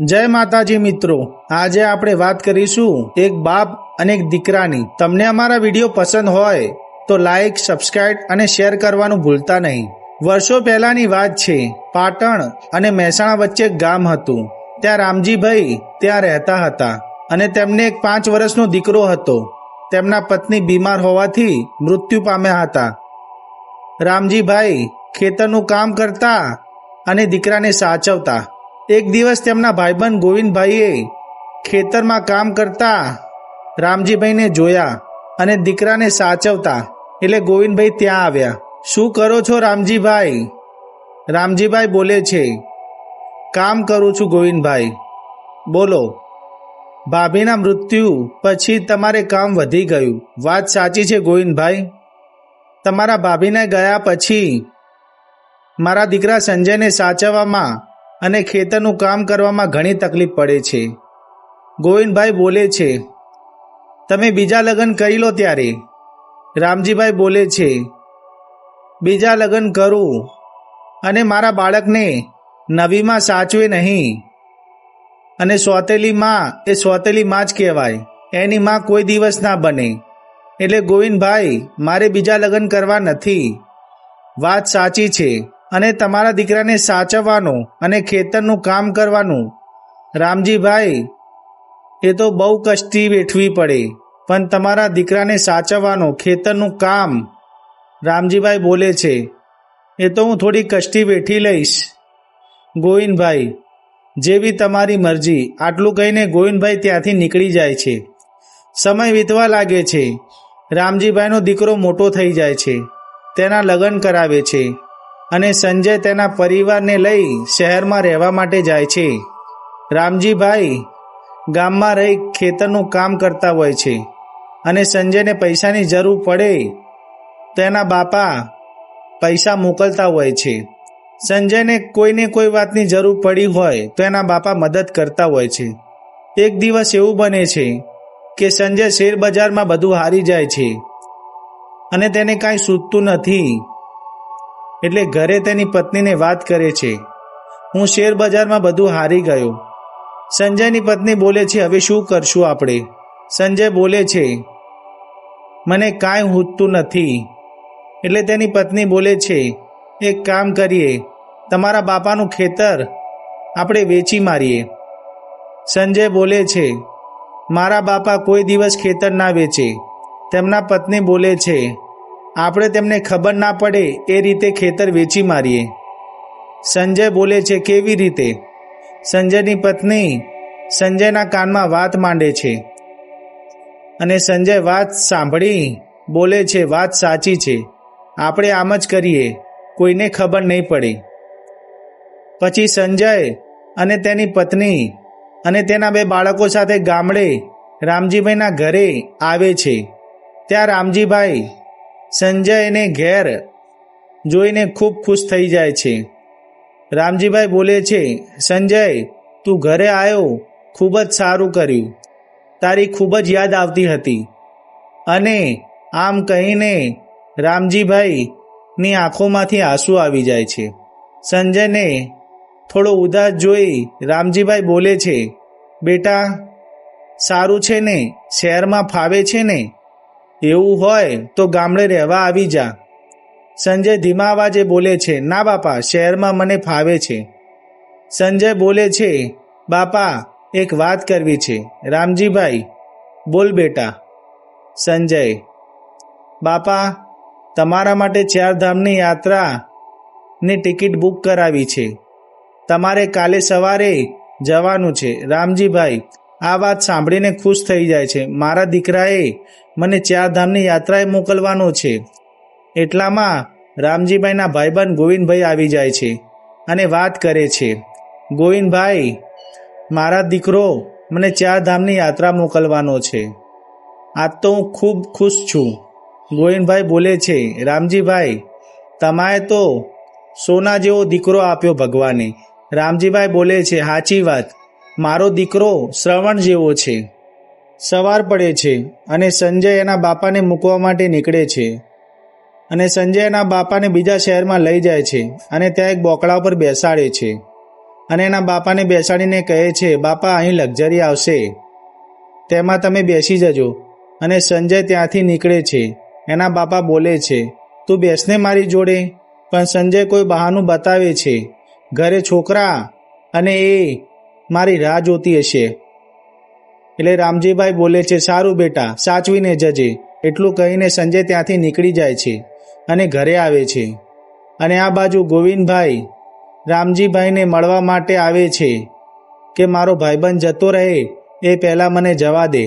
જય માતાજી મિત્રો, આજે આપણે વાત કરીશું એક બાપ અને એક દીકરાની. તમને અમારા વીડિયો પસંદ હોય તો લાઈક સબસ્ક્રાઇબ અને શેર કરવાનું ભૂલતા નહીં. વર્ષો પહેલાની વાત છે, પાટણ અને મહેસાણા વચ્ચે એક ગામ હતું. ત્યાં રામજીભાઈ ત્યાં રહેતા હતા અને તેમને એક પાંચ વર્ષનો દીકરો હતો. તેમના પત્ની બીમાર હોવાથી મૃત્યુ પામ્યા હતા. રામજીભાઈ ખેતરનું કામ કરતા અને દીકરાને સાચવતા. એક દિવસ તેમના ભાઈબંધ ગોવિંદભાઈએ ખેતરમાં કામ કરતા રામજીભાઈને જોયા અને દીકરાને સાચવતા. એટલે ગોવિંદભાઈ ત્યાં આવ્યા. શું કરો છો રામજીભાઈ? રામજીભાઈ બોલે છે, કામ કરું છું ગોવિંદભાઈ. બોલો, ભાભીના મૃત્યુ પછી તમારે કામ વધી ગયું. વાત સાચી છે ગોવિંદભાઈ. તમારા ભાભીને ગયા પછી મારા દીકરા સંજયને સાચવવામાં અને ખેતરનું કામ કરવામાં ઘણી તકલીફ પડે છે. ગોવિંદભાઈ બોલે છે, તમે બીજા લગ્ન કરી લો ત્યારે. રામજીભાઈ બોલે છે, બીજા લગ્ન કરું અને મારા બાળકને નવીમાં સાચવે નહીં અને સોતેલી માં એ સોતેલી માં જ કહેવાય. એની માં કોઈ દિવસ ના બને. એટલે ગોવિંદભાઈ, મારે બીજા લગ્ન કરવા નથી. વાત સાચી છે. અને તમારા દીકરાને સાચવવાનું અને ખેતરનું કામ કરવાનું. રામજીભાઈ, એ તો બહુ કષ્ટી વેઠવી પડે, પણ તમારા દીકરાને સાચવવાનું, ખેતરનું કામ. રામજીભાઈ બોલે છે, એ તો હું થોડી કષ્ટી વેઠી લઈશ. ગોવિંદભાઈ, જેવી તમારી મરજી. આટલું કહીને ગોવિંદભાઈ ત્યાંથી નીકળી જાય છે. સમય વીતવા લાગે છે. રામજીભાઈનો દીકરો મોટો થઈ જાય છે. તેના લગ્ન કરાવે છે. અને સંજય તેના પરિવારને લઈ શહેરમાં રહેવા માટે જાય છે. રામજીભાઈ ગામમાં રહી ખેતરનું કામ કરતા હોય છે અને સંજયને પૈસાની જરૂર પડે તેના બાપા પૈસા મોકલતા હોય છે. સંજયને કોઈને કોઈ વાતની જરૂર પડી હોય તો એના બાપા મદદ કરતા હોય છે. એક દિવસ એવું બને છે કે સંજય શેર બજારમાં બધું હારી જાય છે અને તેને કાંઈ સૂચતું નથી. એટલે ઘરે તેની પત્નીને વાત કરે છે. હું શેર બજારમાં બધું હારી ગયો. સંજયની પત્ની બોલે છે, હવે શું કરશું આપણે? સંજય બોલે છે, મને કાંઈ હૂતું નથી. એટલે તેની પત્ની બોલે છે, એક કામ કરીએ, તમારા બાપાનું ખેતર આપણે વેચી મારીએ. સંજય બોલે છે, મારા બાપા કોઈ દિવસ ખેતર ના વેચે. તેમના પત્ની બોલે છે આપણે તેમને ખબર ના પડે એ રીતે ખેતર વેચી મારીએ. સંજય બોલે છે, કેવી રીતે? સંજયની પત્ની સંજયના કાનમાં વાત માંડે છે. અને સંજય વાત સાંભળી બોલે છે, વાત સાચી છે. આપણે આમ જ કરીએ. કોઈને ખબર નહીં પડે. પછી સંજય અને તેની પત્ની અને તેના બે બાળકો સાથે ગામડે રામજીભાઈના ઘરે આવે છે. ત્યાં રામજીભાઈ સંજયને ઘેર જોઈને ખૂબ ખુશ થઈ જાય છે. રામજીભાઈ બોલે છે, સંજય, તું ઘરે આવ્યો? ખૂબ જ સારું કર્યું. તારી ખૂબ જ યાદ આવતી હતી. અને આમ કહીને રામજીભાઈની આંખોમાંથી આંસુ આવી જાય છે. સંજયને થોડો ઉદાસ જોઈ રામજીભાઈ બોલે છે, બેટા, સારું છે ને? શહેરમાં ફાવે છે ને? એવું હોય તો ગામડે રહેવા આવી જા. સંજય ધીમા અવાજે બોલે છે, ના બાપા, શહેરમાં મને ફાવે છે. સંજય બોલે છે, બાપા, એક વાત કરવી છે. રામજીભાઈ, બોલ બેટા. સંજય, બાપા, તમારા માટે ચારધામની યાત્રા ની ટિકિટ બુક કરાવી છે. તમારે કાલે સવારે જવાનું છે. રામજીભાઈ આ વાત સાંભળીને ખુશ થઈ જાય છે. મારા દીકરાએ મને ચારધામની યાત્રાએ મોકલવાનો છે. એટલામાં રામજીભાઈના ભાઈબંધ ગોવિંદભાઈ આવી જાય છે અને વાત કરે છે. ગોવિંદભાઈ, મારા દીકરો મને ચારધામની યાત્રા મોકલવાનો છે. આજ તો હું ખૂબ ખુશ છું. ગોવિંદભાઈ બોલે છે, રામજીભાઈ, તમારે તો સોના જેવો દીકરો આપ્યો ભગવાને. રામજીભાઈ બોલે છે, સાચી વાત. મારો દીકરો શ્રવણ જેવો છે. સવાર પડે છે અને સંજય એના બાપાને મૂકવા માટે નીકળે છે. અને સંજય એના બાપાને બીજા શહેરમાં લઈ જાય છે અને ત્યાં એક બોકડા ઉપર બેસાડે છે. અને એના બાપાને બેસાડીને કહે છે, બાપા, અહીં લક્ઝરી આવશે. તેમાં તમે બેસી જજો. અને સંજય ત્યાંથી નીકળે છે. એના બાપા બોલે છે, તું બેસને મારી જોડે. પણ સંજય કોઈ બહાનું બતાવે છે, ઘરે છોકરા અને એ મારી રાહ જોતી હશે. એટલે રામજીભાઈ બોલે છે, સારું બેટા, સાચવીને જજે. એટલું કહીને સંજય ત્યાંથી નીકળી જાય છે અને ઘરે આવે છે. અને આ બાજુ ગોવિંદભાઈ રામજીભાઈને મળવા માટે આવે છે કે, મારો ભાઈબંધ જતો રહે, એ પહેલાં મને જવા દે.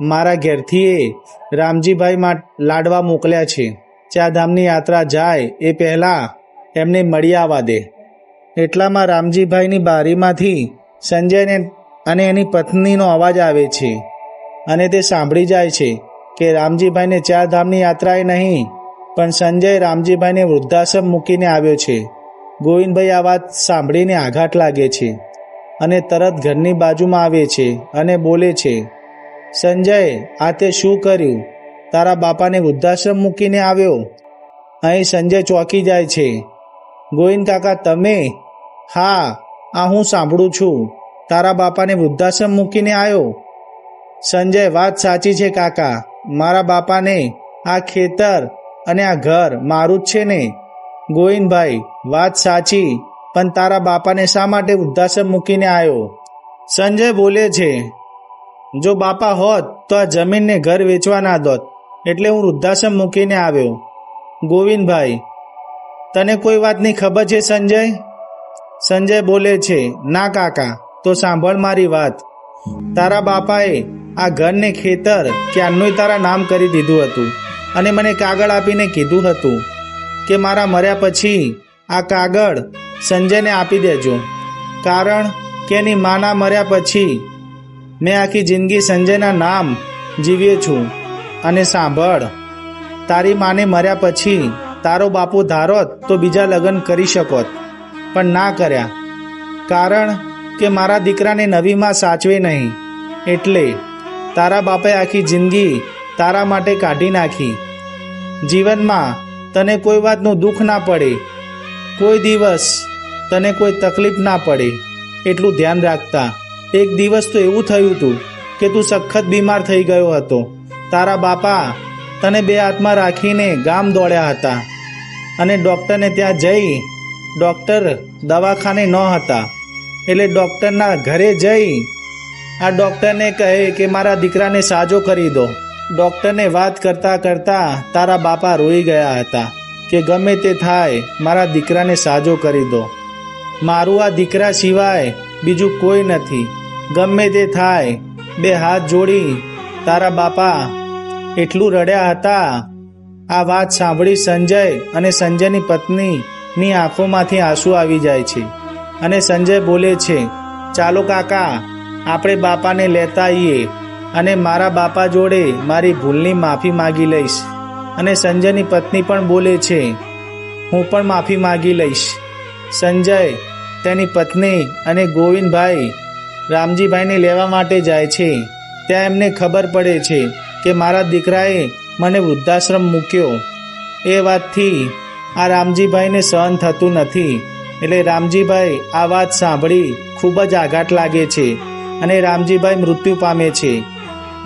મારા ઘેરથી એ રામજીભાઈ લાડવા મોકલ્યા છે. ચારધામની યાત્રા જાય, એ પહેલાં એમને મળી આવવા દે. એટલામાં રામજીભાઈની બારીમાંથી સંજયને અને એની પત્નીનો અવાજ આવે છે અને તે સાંભળી જાય છે કે રામજીભાઈને ચાર ધામની યાત્રાએ નહીં, પણ સંજય રામજીભાઈને વૃદ્ધાશ્રમ મૂકીને આવ્યો છે. ગોવિંદભાઈ આ વાત સાંભળીને આઘાત લાગે છે અને તરત ઘરની બાજુમાં આવે છે અને બોલે છે, સંજય, આ તે શું કર્યું? તારા બાપાને વૃદ્ધાશ્રમ મૂકીને આવ્યો? અહીં સંજય ચોંકી જાય છે. ગોવિંદ કાકા, તમે? હા આ હું સાંભળું છું. તારા બાપાને વૃદ્ધાશ્રમ મૂકીને આવ્યો સંજય, વાત સાચી છે કાકા. મારા બાપાને આ ખેતર અને આ ઘર મારું જ છે ને. ગોવિંદભાઈ, વાત સાચી, પણ તારા બાપાને શા માટે વૃદ્ધાશ્રમ મૂકીને આવ્યો સંજય બોલે છે, જો બાપા હોત તો આ જમીનને ઘર વેચવા ના દોત, એટલે હું વૃદ્ધાશ્રમ મૂકીને આવ્યો. ગોવિંદભાઈ, તને કોઈ વાતની ખબર છે સંજય? સંજય બોલે છે, ના કાકા, તો સાંભળ મારી વાત. તારા બાપાએ આ ઘરને ખેતર ક્યારનું તારા નામ કરી દીધું હતું અને મને કાગળ આપીને કીધું હતું કે મારા મર્યા પછી આ કાગળ સંજયને આપી દેજો. કારણ કે એની માના મર્યા પછી મેં આખી જિંદગી સંજયના નામ જીવ્યો છું. અને સાંભળ, તારી માને મર્યા પછી તારો બાપુ ધારોત તો બીજા લગ્ન કરી શકોત. પણ ના કર્યા. કારણ કે મારા દીકરાને નવીમાં સાચવે નહીં. એટલે તારા બાપે આખી જિંદગી તારા માટે કાઢી નાખી. જીવનમાં તને કોઈ વાતનું દુઃખ ના પડે. કોઈ દિવસ તને કોઈ તકલીફ ના પડે. એટલું ધ્યાન રાખતા. એક દિવસ તો એવું થયું હતું કે તું સખત બીમાર થઈ ગયો હતો. તારા બાપા તને બે હાથમાં રાખીને ગામ દોડ્યા હતા. અને ડૉક્ટરને ત્યાં જઈ ડૉક્ટર દવાખાને ન હતા. એટલે ડૉક્ટરના ઘરે જઈ આ ડૉક્ટરને કહે કે મારા દીકરાને સાજો કરી દો. ડૉક્ટરને વાત કરતાં કરતાં તારા બાપા રોઈ ગયા હતા કે ગમે તે થાય મારા દીકરાને સાજો કરી દો. મારું આ દીકરા સિવાય બીજું કોઈ નથી. ગમે તે થાય બે હાથ જોડી તારા બાપા એટલું રડ્યા હતા. આ વાત સાંભળી સંજય અને સંજયની પત્નીની આંખોમાંથી આંસુ આવી જાય છે. અને સંજય બોલે છે, ચાલો કાકા, આપણે બાપાને લેતા આવીએ અને મારા બાપા જોડે મારી ભૂલની માફી માગી લઈશ. અને સંજયની પત્ની પણ બોલે છે, હું પણ માફી માગી લઈશ. સંજય તેની પત્ની અને ગોવિંદભાઈ રામજીભાઈને લેવા માટે જાય છે. ત્યાં એમને ખબર પડે છે કે મારા દીકરાએ મને વૃદ્ધાશ્રમ મૂક્યો. એ વાતથી આ રામજીભાઈને સહન થતું નથી. એટલે રામજીભાઈ આ વાત સાંભળી ખૂબ જ આઘાત લાગે છે અને રામજીભાઈ મૃત્યુ પામે છે.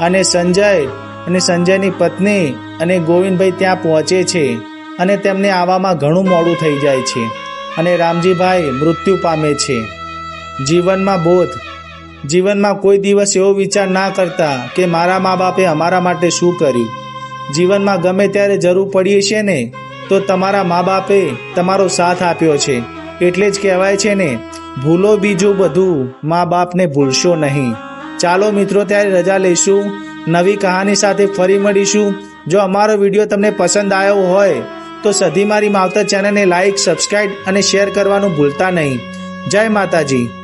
અને સંજય અને સંજયની પત્ની અને ગોવિંદભાઈ ત્યાં પહોંચે છે અને તેમને આવવામાં ઘણું મોડું થઈ જાય છે અને રામજીભાઈ મૃત્યુ પામે છે. જીવનમાં બોધ. જીવનમાં કોઈ દિવસ એવો વિચાર ના કરતા કે મારા મા બાપે અમારા માટે શું કર્યું? જીવનમાં ગમે ત્યારે જરૂર પડીએ છે ને તો તમારા મા બાપે તમારો સાથ આપ્યો છે. એટલે જ કહેવાય છે ને, ભૂલો બીજું બધું મા બાપને ભૂલશો નહીં. ચાલો મિત્રો, ત્યારે રજા લઈશું. નવી કહાની સાથે ફરી મળીશું. જો અમારો વીડિયો તમને પસંદ આવ્યો હોય, તો સધી મારી માવતર ચેનલને લાઈક સબસ્ક્રાઈબ અને શેર કરવાનું ભૂલતા નહીં. જય માતાજી.